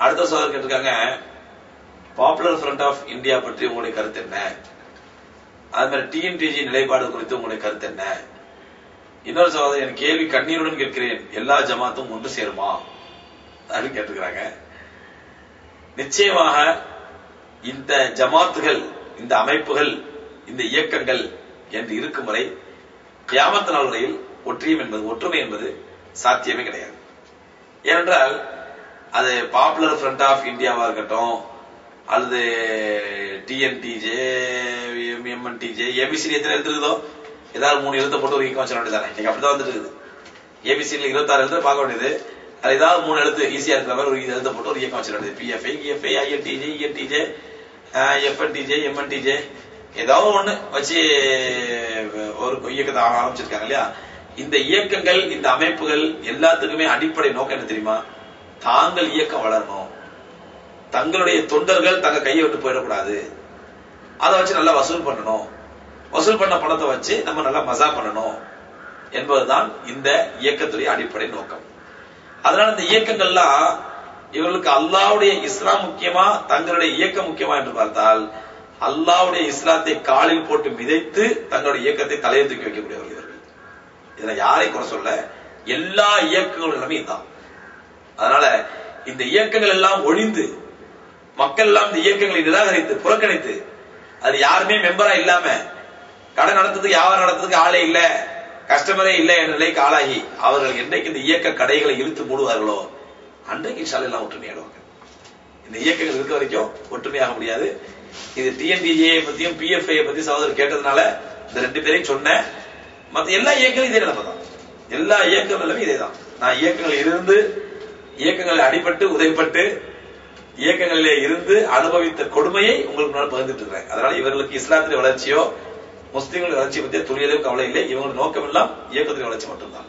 அடுத்த சோதர் கேட்டிருக்காங்க popular front of India பற்றி உங்களுடைய கருத்து என்ன? அது மாதிரி டிஎன்டிஜி நிலைப்பாடு குறித்து உங்களுடைய கருத்து என்ன? இன்னொரு சகோதரர் என் கேள்வி கண்ணீருடன் கேட்கிறேன். எல்லா ஜமாத்தும் ஒன்று சேருமா? அப்படின்னு கேட்டிருக்கிறாங்க. நிச்சயமாக இந்த ஜமாத்துகள் இந்த அமைப்புகள் இந்த இயக்கங்கள் என்று இருக்கும் வரை கியாமத்த நாள் வரையில் ஒற்றியம் என்பது ஒற்றுமை என்பது சாத்தியமே கிடையாது. ஏனென்றால் அது பாப்புலர் ஃப்ரண்ட் ஆஃப் இந்தியாவா இருக்கட்டும் அல்லது டிஎன்டிஜே எம்என்டிஜே ஏபிசி எத்தனை எழுத்துருக்குதோ ஏதாவது மூணு எழுத்த போட்டு ஒரு இயக்கம் வச்சிட வேண்டியதானே இன்னைக்கு அப்படிதான் வந்துட்டு இருக்குது. ஏபிசியில இருபத்தாறு எழுத்து பார்க்க வேண்டியது. அது ஏதாவது மூணு எழுத்து ஈஸியா இருக்கிற மாதிரி ஒரு எழுத்த போட்டு ஒரு இயக்கம் வச்சிட வேண்டியது. PFI EFI INTJ ENTJ FNTJ MNTJ ஏதாவது ஒண்ணு வச்சு ஒரு இயக்கத்தை ஆரம்பிச்சிருக்காங்க இல்லையா? இந்த இயக்கங்கள் இந்த அமைப்புகள் எல்லாத்துக்குமே அடிப்படை நோக்கம் என்ன தெரியுமா? தாங்கள் இயக்கம் வளரணும். தங்களுடைய தொண்டர்கள் தங்க கையை விட்டு போயிடக்கூடாது. அதை வச்சு நல்லா வசூல் பண்ணணும். வசூல் பண்ண பணத்தை வச்சு நம்ம நல்லா மசா பண்ணணும். என்பதுதான் இந்த இயக்கத்துடைய அடிப்படை நோக்கம். அதனால இந்த இயக்கங்கள்லாம் இவர்களுக்கு அல்லாவுடைய இஸ்லாம் முக்கியமா தங்களுடைய இயக்கம் முக்கியமா என்று பார்த்தால் அல்லாவுடைய இஸ்லாத்தை காலில் போட்டு மிதைத்து தங்களுடைய இயக்கத்தை தலையை தூக்கி வைக்கக்கூடியவர்கள் இவர்கள். இதுல யாரை குறை சொல்ல எல்லா இயக்கங்களும் எல்லாமே இதுதான் அதனால இந்த இயக்கங்கள் எல்லாம் ஒழிந்து மக்கள் எல்லாம் இந்த இயக்கங்களை நிராகரித்து புறக்கணித்து அது யாருமே மெம்பரா இல்லாம கடை நடத்துறதுக்கு வியாபாரம் நடத்துறதுக்கு ஆளே இல்ல கஸ்டமரே இல்லை என்ற நிலைக்கு ஆளாகி அவர்கள் என்னைக்கு இந்த இயக்க கடைகளை இழுத்து மூடுவார்களோ அன்றைக்கு இன்ஷால் எல்லாம் ஒற்றுமையாடுவாங்க இந்த இயக்கங்கள் இருக்க வரைக்கும் ஒற்றுமையாக முடியாது. இது டிஎன்டிஏ பத்தியும் பிஎஃப்ஐ பத்தி சகோதரர் கேட்டதுனால இந்த ரெண்டு பேரையும் சொன்னேன். மத்த எல்லா இயக்கங்களும் இதே நிலைமை தான் எல்லா இயக்கங்களும் இதே தான் நான் இயக்கங்கள் இருந்து இயக்கங்களில் அடிபட்டு உதவிப்பட்டு இயக்கங்களிலே இருந்து அனுபவித்த கொடுமையை உங்களுக்கு முன்னால் பகிர்ந்துட்டு இருக்கிறேன். அதனால இவர்களுக்கு இஸ்லாத்தின் வளர்ச்சியோ முஸ்லீம்களின் வளர்ச்சி பற்றிய துணியதும் கவலை இல்லை. இவங்க நோக்கம் எல்லாம் இயக்கத்தின் வளர்ச்சி மட்டும்தான்.